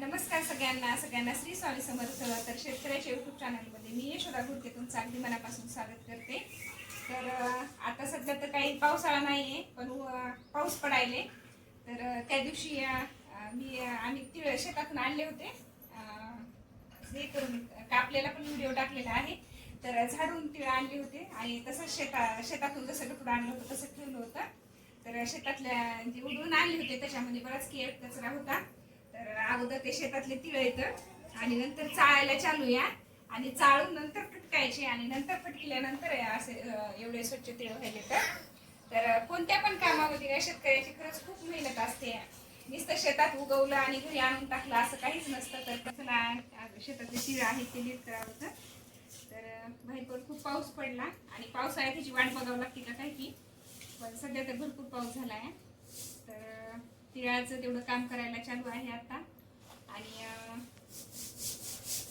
नमस्कार सगळ्यांना. सगळ्यांना श्री स्वामी समर्थ तर शेतकऱ्याच्या युट्यूब चॅनलमध्ये मी यशोदा घुडके तुमचं अगदी मनापासून स्वागत करते. तर आता सध्या तर काही पावसाळा नाही आहे पण पाऊस पडायले. तर त्या दिवशी मी आम्ही तिळ शेतातून आणले होते. हे करून कापलेला पण व्हिडिओ टाकलेला आहे. तर झाडून तिळ आणले होते. आणि तसंच शेता शेतातून जसं गठूड आणलं होतं तसं ठेवलं होतं. तर शेतातल्या जे उडवून आणले होते त्याच्यामध्ये बराच केळ कचरा होता. अगोदर ते शेतातले तिळ येतं. आणि नंतर चाळायला चालू या आणि चाळून नंतर फटकायचे आणि नंतर फटकिल्यानंतर असे एवढे स्वच्छ तिळ व्हायले तर तर कोणत्या पण कामामध्ये या शेतकऱ्याची खरंच खूप मेहनत असते. नुसतं शेतात उगवलं आणि घरी आणून टाकलं असं काहीच नसतं. तर चला शेतातले तिळ आहेत ते नीट करावं तर तर अं, बाहेर पण खूप पाऊस पडला. आणि पावसाळ्यात त्याची वाट बघावं लागते का काय की? पण सध्या तर भरपूर पाऊस झाला आहे तर तिळाचं तेवढं काम करायला चालू आहे आता. आणि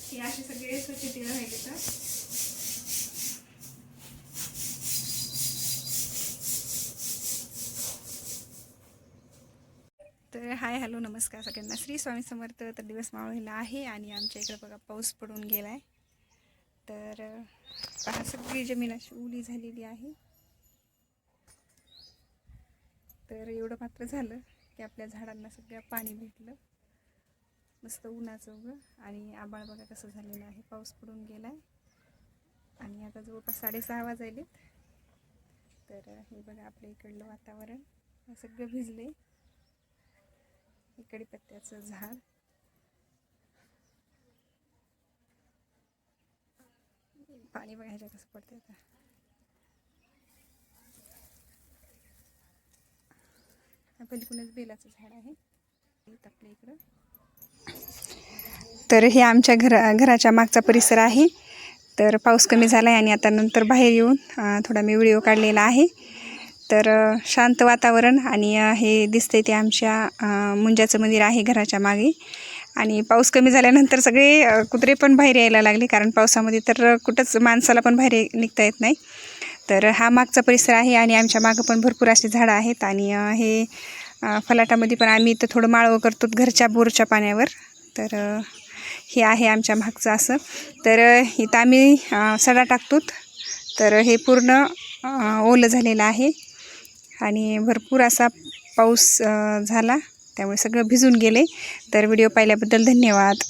हे असे सगळे स्वच्छ तिळ राहिले तर तर हाय हॅलो नमस्कार सगळ्यांना. श्री स्वामी समर्थ तर दिवस मावळीला आहे आणि आमच्या इकडे बघा पाऊस पडून गेला आहे तर पहा सगळी जमीन अशी उली झालेली आहे. तर एवढं मात्र झालं की आपल्या झाडांना सगळ्या पाणी भेटलं. मस्त उन्हाचं उगं. आणि आबाळ बघा कसं झालेलं आहे. पाऊस पडून गेला आहे आणि आता जवळपास साडेसहा वाजायलेत. तर हे बघा आपल्या इकडलं वातावरण. सगळं भिजले. इकडे पत्त्याचं झाड. पाणी बघा ह्याच्या कसं पडतं आता. पलीकडूनच बेलाचं झाड आहे. आपल्या इकडं. तर हे आमच्या घरा घराच्या मागचा परिसर आहे. तर पाऊस कमी झाला आहे आणि आता नंतर बाहेर येऊन थोडा मी व्हिडिओ काढलेला आहे. तर शांत वातावरण आणि हे दिसते ते आमच्या मुंजाचं मंदिर आहे घराच्या मागे. आणि पाऊस कमी झाल्यानंतर सगळे कुत्रे पण बाहेर यायला लागले कारण पावसामध्ये तर कुठंच माणसाला पण बाहेर निघता येत नाही. तर हा मागचा परिसर आहे आणि आमच्या मागं पण भरपूर असे झाडं आहेत. आणि हे फलाटामध्ये पण आम्ही इथं थोडं माळवं करतो घरच्या बोरच्या पाण्यावर. तर हे आहे आमच्या मागचं असं. तर इथं आम्ही सडा टाकतो तर हे पूर्ण ओलं झालेलं आहे. आणि भरपूर असा पाऊस झाला. त्यामुळे सगळं भिजून गेले. तर व्हिडिओ पाहिल्याबद्दल धन्यवाद.